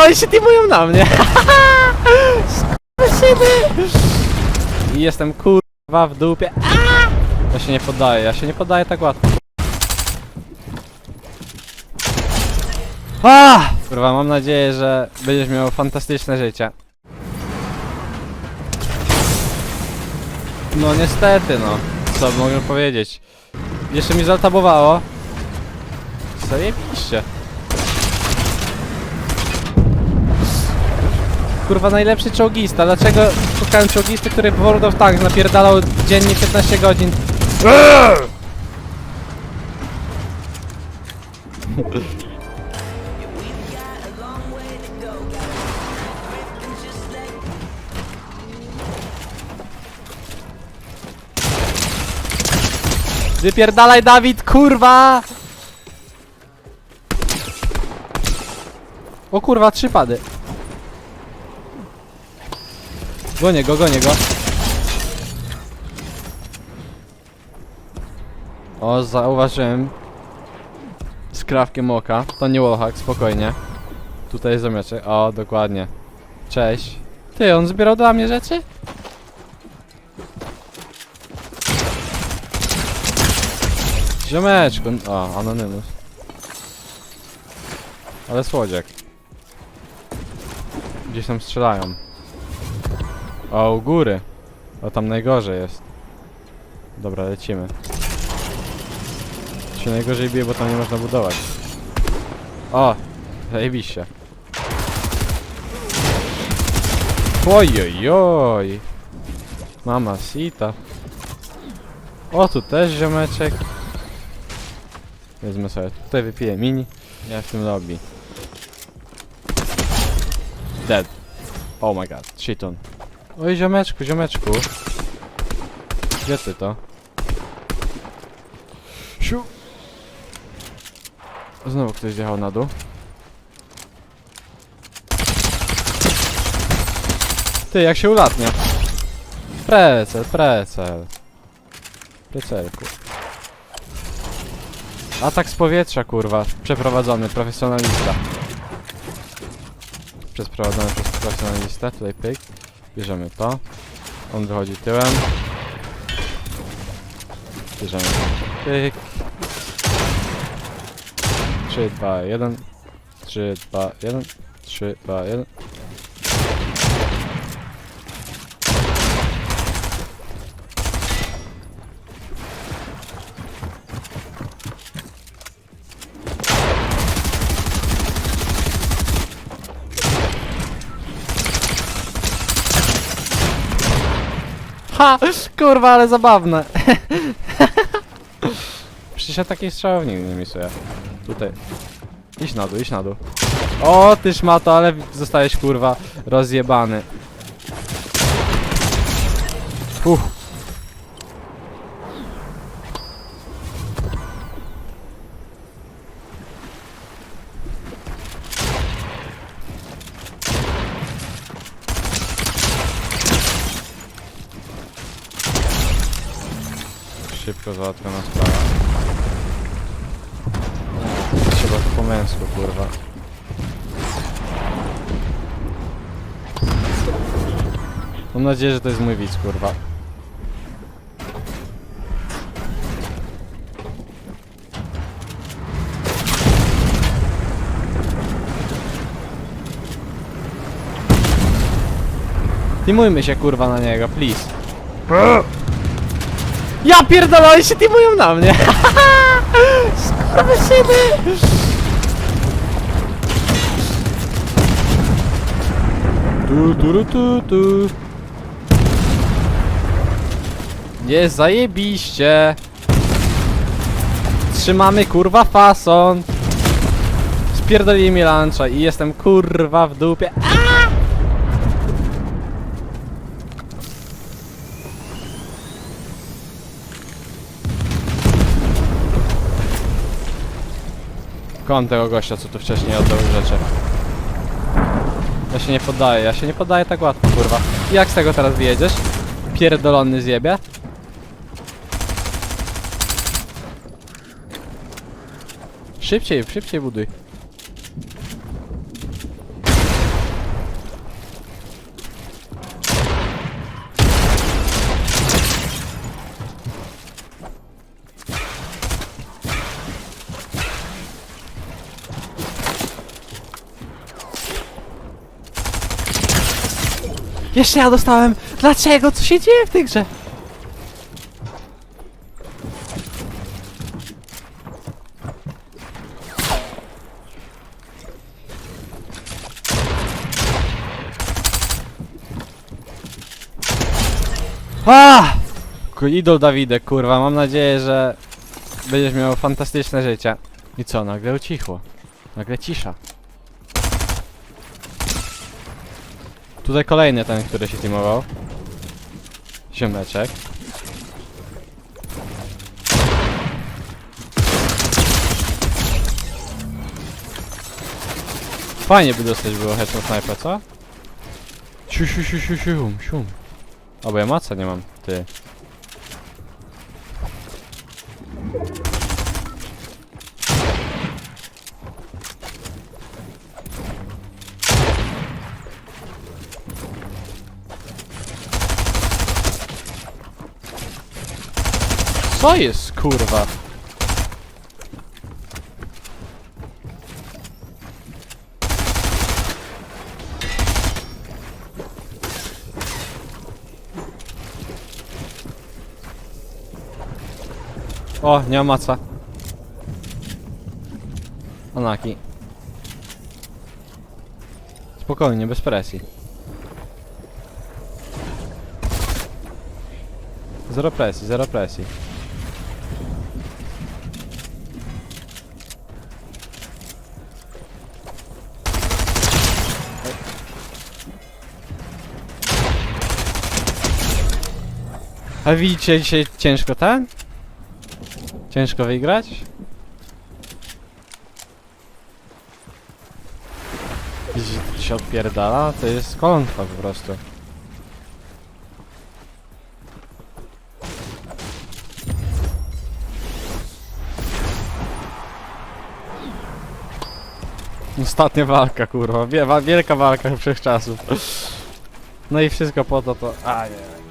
pierdolę się teamują na mnie. Skurwysyny. I jestem kurwa w dupie. Ja się nie poddaję, ja się nie poddaję tak łatwo. A! Kurwa, mam nadzieję, że będziesz miał fantastyczne życie. No niestety, no. Co mogę powiedzieć? Jeszcze mi zaltabowało. Zajebiście. Kurwa, najlepszy czołgista. Dlaczego szukałem czołgisty, który w World of Tanks napierdalał dziennie 15 godzin? Wypierdalaj Dawid, kurwa! O kurwa, trzy pady. Gonię go, gonię go. O, zauważyłem. Skrawkiem oka. To nie wallhack, spokojnie. Tutaj zamiaczek. O, dokładnie. Cześć. Ty, on zbierał dla mnie rzeczy? Ziomeczku. O, anonymous. Ale słodziak. Gdzieś tam strzelają. O, u góry. O, tam najgorzej jest. Dobra, lecimy. Się najgorzej bije, bo tam nie można budować. O! Zajebiście. Ojojoj! Mama sita. O, tu też ziomeczek. Wezmę sobie, tutaj wypiję mini. Ja w tym lobby. Dead. Oh my god, shit on. Oj, ziomeczku, ziomeczku. Gdzie ty to? Siu. Znowu ktoś zjechał na dół. Ty, jak się ulatnia. Precel, precel. Precelku. Atak z powietrza, kurwa. Przeprowadzony, profesjonalista. Przeprowadzony przez profesjonalistę. Tutaj pyk. Bierzemy to. On wychodzi tyłem. Bierzemy to. Pyk. 3, 2, 1. 3, 2, 1. 3, 2, 1. Kurwa, ale zabawne. Przecież ja takiej strzałów nigdy nie misuję. Tutaj. Idź na dół, idź na dół. O, ty szmato, ale zostałeś kurwa rozjebany. Uff. Szybko załatwiona sprawa. Trzeba to po męsku, kurwa. Mam nadzieję, że to jest mój widz, kurwa. Teamujmy się, kurwa, na niego, please. Ja pierdolę, oni się teamują na mnie. Skurwysyny. Tu, tu, tu, tu. Jest zajebiście. Trzymamy kurwa fason. Spierdolili mi luncha i jestem kurwa w dupie. A! Kocham tego gościa, co tu wcześniej oddał rzeczy. Ja się nie poddaję, ja się nie poddaję tak łatwo, kurwa. Jak z tego teraz wyjedziesz? Pierdolony zjebie? Szybciej, szybciej buduj. Jeszcze ja dostałem! Dlaczego? Co się dzieje w tej grze? A! Ku- Idol Dawidek, kurwa, mam nadzieję, że będziesz miał fantastyczne życie. I co, nagle ucichło. Nagle cisza. Tutaj kolejny ten, który się teamował. Ziomeczek. Fajnie by dostać było headshot sniper, co? Siu, siu, siu, siu, siu, siu. O, bo ja maca nie mam, ty. Co jest, kurwa? O, nie ma maca. Anaki. Spokojnie, bez presji. Zero presji, zero presji. A widzicie dzisiaj ciężko ten? Ciężko wygrać? Widzicie, się odpierdala? To jest klątwa po prostu. Ostatnia walka, kurwa. Wie- wa- Wielka walka wszechczasów. No i wszystko po to to... A nie.